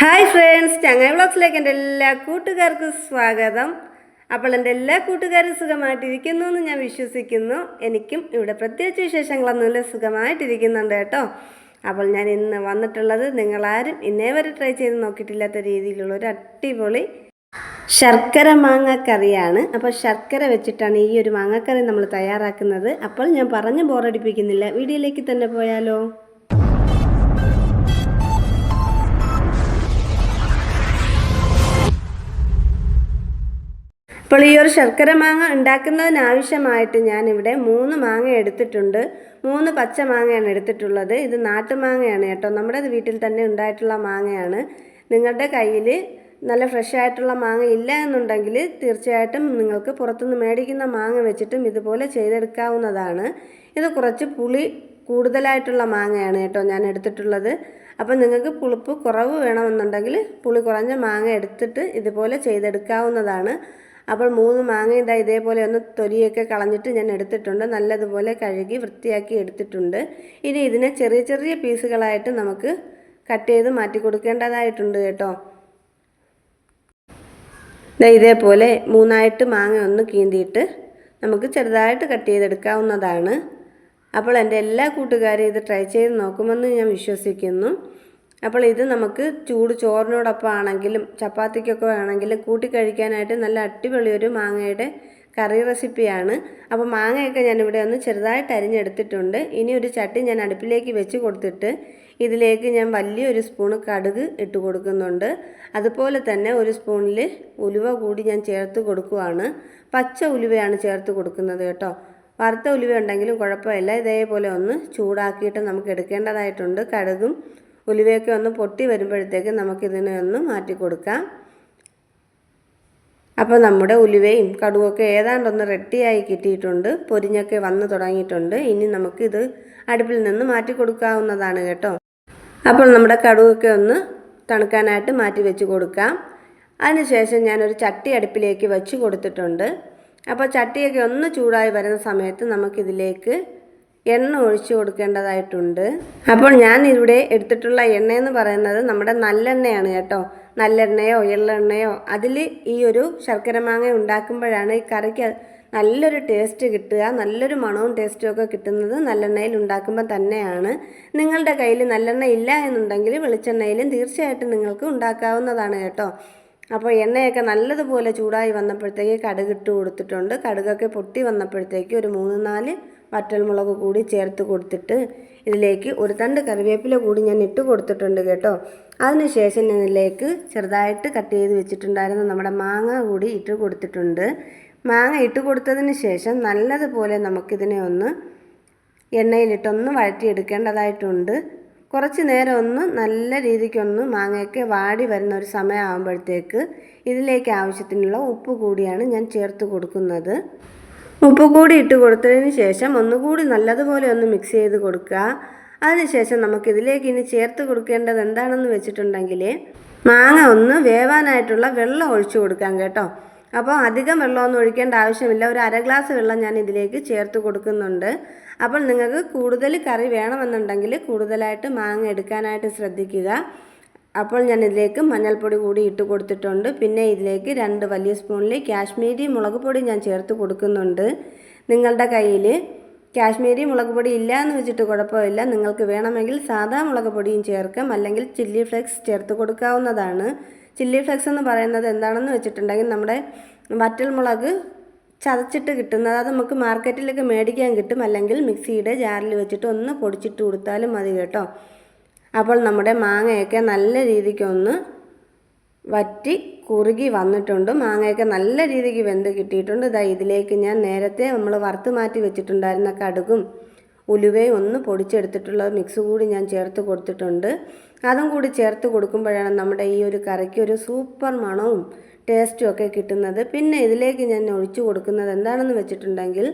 Hi friends ചങ്ങായി വ്ളോഗ്സിലേക്ക് എന്റെ എല്ലാ കൂട്ടുകാർക്കും സ്വാഗതം. അപ്പോൾ എന്റെ എല്ലാ കൂട്ടുകാരും സുഖമായിട്ടിരിക്കുന്നു എന്ന് ഞാൻ വിശ്വസിക്കുന്നു. എനിക്കും ഇവിടെ പ്രത്യേകിച്ച് വിശേഷങ്ങളൊന്നുമില്ല സുഖമായിട്ടിരിക്കുന്നുണ്ട് കേട്ടോ. അപ്പോൾ ഞാൻ ഇന്ന് വന്നിട്ടുള്ളത് നിങ്ങളാരും ഇന്നേ വരെ ട്രൈ ചെയ്ത് നോക്കിയിട്ടില്ലാത്ത രീതിയിലുള്ള ഒരു അടിപൊളി ശർക്കര മാങ്ങക്കറിയാണ്. അപ്പോൾ ശർക്കര വെച്ചിട്ടാണ് ഈ ഒരു മാങ്ങക്കറി നമ്മൾ തയ്യാറാക്കുന്നത്. അപ്പോൾ ഞാൻ പറഞ്ഞ് ബോറടിപ്പിക്കുന്നില്ല വീഡിയോയിലേക്ക് തന്നെ പോയാലോ? അപ്പോൾ ഈ ഒരു ശർക്കര മാങ്ങ ഉണ്ടാക്കുന്നതിനാവശ്യമായിട്ട് ഞാനിവിടെ മൂന്ന് മാങ്ങ എടുത്തിട്ടുണ്ട്. മൂന്ന് പച്ച മാങ്ങയാണ് എടുത്തിട്ടുള്ളത്. ഇത് നാട്ടുമാങ്ങയാണ് കേട്ടോ. നമ്മുടെ വീട്ടിൽ തന്നെ ഉണ്ടായിട്ടുള്ള മാങ്ങയാണ്. നിങ്ങളുടെ കയ്യിൽ നല്ല ഫ്രഷ് ആയിട്ടുള്ള മാങ്ങ ഇല്ല എന്നുണ്ടെങ്കിൽ തീർച്ചയായിട്ടും നിങ്ങൾക്ക് പുറത്തുനിന്ന് മേടിക്കുന്ന മാങ്ങ വെച്ചിട്ടും ഇതുപോലെ ചെയ്തെടുക്കാവുന്നതാണ്. ഇത് കുറച്ച് പുളി കൂടുതലായിട്ടുള്ള മാങ്ങയാണ് കേട്ടോ ഞാൻ എടുത്തിട്ടുള്ളത്. അപ്പം നിങ്ങൾക്ക് പുളിപ്പ് കുറവ് വേണമെന്നുണ്ടെങ്കിൽ പുളി കുറഞ്ഞ മാങ്ങ എടുത്തിട്ട് ഇതുപോലെ ചെയ്തെടുക്കാവുന്നതാണ്. അപ്പോൾ മൂന്ന് മാങ്ങ ഇതാ ഇതേപോലെ ഒന്ന് തൊലിയൊക്കെ കളഞ്ഞിട്ട് ഞാൻ എടുത്തിട്ടുണ്ട്. നല്ലതുപോലെ കഴുകി വൃത്തിയാക്കി എടുത്തിട്ടുണ്ട്. ഇനി ഇതിനെ ചെറിയ ചെറിയ പീസുകളായിട്ട് നമുക്ക് കട്ട് ചെയ്ത് മാറ്റി കൊടുക്കേണ്ടതായിട്ടുണ്ട് കേട്ടോ. ഇതേപോലെ മൂന്നായിട്ട് മാങ്ങ ഒന്ന് കീന്തിയിട്ട് നമുക്ക് ചെറുതായിട്ട് കട്ട് ചെയ്തെടുക്കാവുന്നതാണ്. അപ്പോൾ എന്റെ എല്ലാ കൂട്ടുകാരും ഇത് ട്രൈ ചെയ്ത് നോക്കുമെന്ന് ഞാൻ വിശ്വസിക്കുന്നു. അപ്പോൾ ഇത് നമുക്ക് ചൂട് ചോറിനോടൊപ്പം ആണെങ്കിലും ചപ്പാത്തിക്കൊക്കെ ആണെങ്കിലും കൂട്ടി കഴിക്കാനായിട്ട് നല്ല അടിപൊളി ഒരു മാങ്ങയുടെ കറി റെസിപ്പിയാണ്. അപ്പോൾ മാങ്ങയൊക്കെ ഞാനിവിടെ ഒന്ന് ചെറുതായിട്ട് അരിഞ്ഞെടുത്തിട്ടുണ്ട്. ഇനി ഒരു ചട്ടി ഞാൻ അടുപ്പിലേക്ക് വെച്ച് കൊടുത്തിട്ട് ഇതിലേക്ക് ഞാൻ വലിയൊരു സ്പൂണ് കടുക് ഇട്ട് കൊടുക്കുന്നുണ്ട്. അതുപോലെ തന്നെ ഒരു സ്പൂണിൽ ഉലുവ കൂടി ഞാൻ ചേർത്ത് കൊടുക്കുവാണ്. പച്ച ഉലുവയാണ് ചേർത്ത് കൊടുക്കുന്നത് കേട്ടോ. വറുത്ത ഉലുവ ഉണ്ടെങ്കിലും കുഴപ്പമില്ല. ഇതേപോലെ ഒന്ന് ചൂടാക്കിയിട്ട് നമുക്ക് എടുക്കേണ്ടതായിട്ടുണ്ട് കടുകും ഉലുവയൊക്കെ ഒന്ന് പൊട്ടി വരുമ്പോഴത്തേക്ക് നമുക്കിതിനെ ഒന്ന് മാറ്റി കൊടുക്കാം. അപ്പോൾ നമ്മുടെ ഉലുവയും കടുവൊക്കെ ഏതാണ്ടൊന്ന് റെഡിയായി കിട്ടിയിട്ടുണ്ട്. പൊരിഞ്ഞൊക്കെ വന്നു തുടങ്ങിയിട്ടുണ്ട്. ഇനി നമുക്കിത് അടുപ്പിൽ നിന്ന് മാറ്റി കൊടുക്കാവുന്നതാണ് കേട്ടോ. അപ്പോൾ നമ്മുടെ കടുവൊക്കെ ഒന്ന് തണുക്കാനായിട്ട് മാറ്റി വെച്ച് കൊടുക്കാം. അതിനുശേഷം ഞാനൊരു ചട്ടി അടുപ്പിലേക്ക് വെച്ച് കൊടുത്തിട്ടുണ്ട്. അപ്പോൾ ചട്ടിയൊക്കെ ഒന്ന് ചൂടായി വരുന്ന സമയത്ത് നമുക്കിതിലേക്ക് എണ്ണ ഒഴിച്ചു കൊടുക്കേണ്ടതായിട്ടുണ്ട്. അപ്പോൾ ഞാൻ ഇവിടെ എടുത്തിട്ടുള്ള എന്ന് പറയുന്നത് നമ്മുടെ നല്ലെണ്ണയാണ് കേട്ടോ. നല്ലെണ്ണയോ എള്ളെണ്ണയോ അതിൽ ഈ ഒരു ശർക്കര മാങ്ങ ഉണ്ടാക്കുമ്പോഴാണ് ഈ കറിക്ക് നല്ലൊരു ടേസ്റ്റ് കിട്ടുക. നല്ലൊരു മണവും ടേസ്റ്റും ഒക്കെ കിട്ടുന്നത് നല്ലെണ്ണയിൽ ഉണ്ടാക്കുമ്പോൾ തന്നെയാണ്. നിങ്ങളുടെ കയ്യിൽ നല്ലെണ്ണ ഇല്ല എന്നുണ്ടെങ്കിൽ വെളിച്ചെണ്ണയിലും തീർച്ചയായിട്ടും നിങ്ങൾക്ക് ഉണ്ടാക്കാവുന്നതാണ് കേട്ടോ. അപ്പോൾ എണ്ണയൊക്കെ നല്ലതുപോലെ ചൂടായി വന്നപ്പോഴത്തേക്ക് കടുകിട്ട് കൊടുത്തിട്ടുണ്ട്. കടുകൊക്കെ പൊട്ടി വന്നപ്പോഴത്തേക്ക് ഒരു മൂന്ന് നാല് വറ്റൽമുളക് കൂടി ചേർത്ത് കൊടുത്തിട്ട് ഇതിലേക്ക് ഒരു തണ്ട് കറിവേപ്പില കൂടി ഞാൻ ഇട്ട് കൊടുത്തിട്ടുണ്ട് കേട്ടോ. അതിനുശേഷം ഞാൻ ഇതിലേക്ക് ചെറുതായിട്ട് കട്ട് ചെയ്ത് വെച്ചിട്ടുണ്ടായിരുന്ന നമ്മുടെ മാങ്ങ കൂടി ഇട്ട് കൊടുത്തിട്ടുണ്ട്. മാങ്ങ ഇട്ട് കൊടുത്തതിന് ശേഷം നല്ലതുപോലെ നമുക്കിതിനെ ഒന്ന് എണ്ണയിലിട്ടൊന്ന് വഴറ്റിയെടുക്കേണ്ടതായിട്ടുണ്ട്. കുറച്ച് നേരം ഒന്ന് നല്ല രീതിക്കൊന്ന് മാങ്ങയൊക്കെ വാടി വരുന്ന ഒരു സമയമാകുമ്പോഴത്തേക്ക് ഇതിലേക്ക് ആവശ്യത്തിനുള്ള ഉപ്പ് കൂടിയാണ് ഞാൻ ചേർത്ത് കൊടുക്കുന്നത്. ഉപ്പ് കൂടി ഇട്ട് കൊടുത്തതിന് ശേഷം ഒന്നുകൂടി നല്ലതുപോലെ ഒന്ന് മിക്സ് ചെയ്ത് കൊടുക്കുക. അതിനുശേഷം നമുക്കിതിലേക്ക് ഇനി ചേർത്ത് കൊടുക്കേണ്ടത് എന്താണെന്ന് വെച്ചിട്ടുണ്ടെങ്കിൽ മാങ്ങ ഒന്ന് വേവാനായിട്ടുള്ള വെള്ളം ഒഴിച്ചു കൊടുക്കാം കേട്ടോ. അപ്പോൾ അധികം വെള്ളമൊന്നും ഒഴിക്കേണ്ട ആവശ്യമില്ല. ഒരു അര ഗ്ലാസ് വെള്ളം ഞാൻ ഇതിലേക്ക് ചേർത്ത് കൊടുക്കുന്നുണ്ട്. അപ്പോൾ നിങ്ങൾക്ക് കൂടുതൽ കറി വേണമെന്നുണ്ടെങ്കിൽ കൂടുതലായിട്ട് മാങ്ങ എടുക്കാനായിട്ട് ശ്രദ്ധിക്കുക. അപ്പോൾ ഞാൻ ഇതിലേക്ക് മഞ്ഞൾപ്പൊടി കൂടി ഇട്ട് കൊടുത്തിട്ടുണ്ട്. പിന്നെ ഇതിലേക്ക് രണ്ട് വലിയ സ്പൂണിൽ കാശ്മീരി മുളക് പൊടി ഞാൻ ചേർത്ത് കൊടുക്കുന്നുണ്ട്. നിങ്ങളുടെ കയ്യിൽ കാശ്മീരി മുളക് പൊടി ഇല്ല എന്ന് വെച്ചിട്ട് കുഴപ്പമില്ല. നിങ്ങൾക്ക് വേണമെങ്കിൽ സാധാ മുളക് പൊടിയും ചേർക്കാം. അല്ലെങ്കിൽ ചില്ലി ഫ്ലെക്സ് ചേർത്ത് കൊടുക്കാവുന്നതാണ്. ചില്ലി ഫ്ലെക്സ് എന്ന് പറയുന്നത് എന്താണെന്ന് വെച്ചിട്ടുണ്ടെങ്കിൽ നമ്മുടെ വറ്റൽ മുളക് ചതച്ചിട്ട് കിട്ടുന്നത് അത് നമുക്ക് മാർക്കറ്റിലൊക്കെ മേടിക്കാൻ കിട്ടും. അല്ലെങ്കിൽ മിക്സിയുടെ ജാറിൽ വെച്ചിട്ട് ഒന്ന് പൊടിച്ചിട്ട് കൊടുത്താലും മതി കേട്ടോ. അപ്പോൾ നമ്മുടെ മാങ്ങയൊക്കെ നല്ല രീതിക്കൊന്ന് വറ്റി കുറുകി വന്നിട്ടുണ്ട്. മാങ്ങയൊക്കെ നല്ല രീതിക്ക് വെന്ത് കിട്ടിയിട്ടുണ്ട്. ഇതാ ഇതിലേക്ക് ഞാൻ നേരത്തെ നമ്മൾ വറുത്ത് മാറ്റി വെച്ചിട്ടുണ്ടായിരുന്ന കടുകും ഉലുവയും ഒന്ന് പൊടിച്ചെടുത്തിട്ടുള്ള മിക്സ് കൂടി ഞാൻ ചേർത്ത് കൊടുത്തിട്ടുണ്ട്. അതും കൂടി ചേർത്ത് കൊടുക്കുമ്പോഴാണ് നമ്മുടെ ഈ ഒരു കറിക്ക് ഒരു സൂപ്പർ മണവും ടേസ്റ്റും ഒക്കെ കിട്ടുന്നത്. പിന്നെ ഇതിലേക്ക് ഞാൻ ഒഴിച്ചു കൊടുക്കുന്നത് എന്താണെന്ന് വെച്ചിട്ടുണ്ടെങ്കിൽ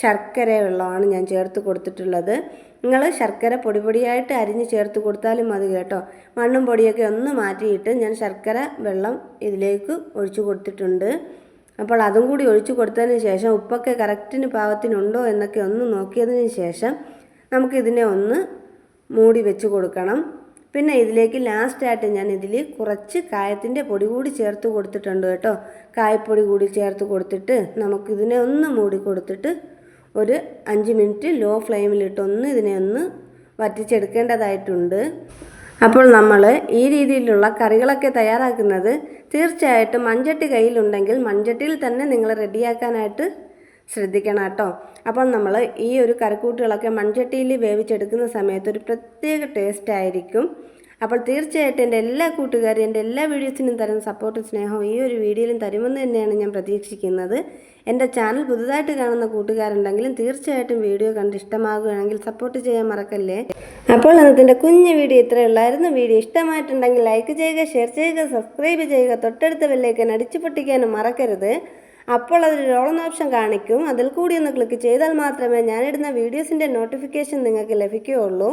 ശർക്കര വെള്ളമാണ് ഞാൻ ചേർത്ത് കൊടുത്തിട്ടുള്ളത്. നിങ്ങൾ ശർക്കര പൊടി പൊടിയായിട്ട് അരിഞ്ഞ് ചേർത്ത് കൊടുത്താലും മതി കേട്ടോ. മണ്ണും പൊടിയൊക്കെ ഒന്ന് മാറ്റിയിട്ട് ഞാൻ ശർക്കര വെള്ളം ഇതിലേക്ക് ഒഴിച്ചു കൊടുത്തിട്ടുണ്ട്. അപ്പോൾ അതും കൂടി ഒഴിച്ചു കൊടുത്തതിന് ശേഷം ഉപ്പൊക്കെ കറക്റ്റിന് പാകത്തിനുണ്ടോ എന്നൊക്കെ ഒന്ന് നോക്കിയതിന് ശേഷം നമുക്കിതിനെ ഒന്ന് മൂടി വെച്ച് കൊടുക്കണം. പിന്നെ ഇതിലേക്ക് ലാസ്റ്റായിട്ട് ഞാൻ ഇതിൽ കുറച്ച് കായത്തിന്റെ പൊടി കൂടി ചേർത്ത് കൊടുത്തിട്ടുണ്ട് കേട്ടോ. കായപ്പൊടി കൂടി ചേർത്ത് കൊടുത്തിട്ട് നമുക്കിതിനെ ഒന്ന് മൂടി കൊടുത്തിട്ട് ഒരു അഞ്ച് മിനിറ്റ് ലോ ഫ്ലെയിമിലിട്ടൊന്ന് ഇതിനെ ഒന്ന് വറ്റിച്ചെടുക്കേണ്ടതായിട്ടുണ്ട്. അപ്പോൾ നമ്മൾ ഈ രീതിയിലുള്ള കറികളൊക്കെ തയ്യാറാക്കുന്നത് തീർച്ചയായിട്ടും മൺചട്ടി കയ്യിലുണ്ടെങ്കിൽ മൺചട്ടിയിൽ തന്നെ നിങ്ങൾ റെഡിയാക്കാനായിട്ട് ശ്രദ്ധിക്കണം കേട്ടോ. അപ്പോൾ നമ്മൾ ഈ ഒരു കറിക്കൂട്ടുകളൊക്കെ മൺചട്ടിയിൽ വേവിച്ചെടുക്കുന്ന സമയത്ത് ഒരു പ്രത്യേക ടേസ്റ്റ് ആയിരിക്കും. അപ്പോൾ തീർച്ചയായിട്ടും എന്റെ എല്ലാ കൂട്ടുകാരും എന്റെ എല്ലാ വീഡിയോസിനും തരുന്ന സപ്പോർട്ടും സ്നേഹവും ഈ ഒരു വീഡിയോയിലും തരുമെന്ന് തന്നെയാണ് ഞാൻ പ്രതീക്ഷിക്കുന്നത്. എന്റെ ചാനൽ പുതുതായിട്ട് കാണുന്ന കൂട്ടുകാരുണ്ടെങ്കിലും തീർച്ചയായിട്ടും വീഡിയോ കണ്ട് ഇഷ്ടമാകുകയാണെങ്കിൽ സപ്പോർട്ട് ചെയ്യാൻ മറക്കല്ലേ? അപ്പോൾ അന്നത്തിന്റെ കുഞ്ഞു വീഡിയോ ഇത്രയേ ഉള്ളായിരുന്നു. വീഡിയോ ഇഷ്ടമായിട്ടുണ്ടെങ്കിൽ ലൈക്ക് ചെയ്യുക ഷെയർ ചെയ്യുക സബ്സ്ക്രൈബ് ചെയ്യുക തൊട്ടടുത്ത ബെല്ലേക്കൻ അടിച്ചു പൊട്ടിക്കാനും മറക്കരുത്. അപ്പോൾ അതൊരു ഓൺ ഓപ്ഷൻ കാണിക്കും. അതിൽ കൂടി ഒന്ന് ക്ലിക്ക് ചെയ്താൽ മാത്രമേ ഞാനിടുന്ന വീഡിയോസിന്റെ നോട്ടിഫിക്കേഷൻ നിങ്ങൾക്ക് ലഭിക്കുകയുള്ളൂ.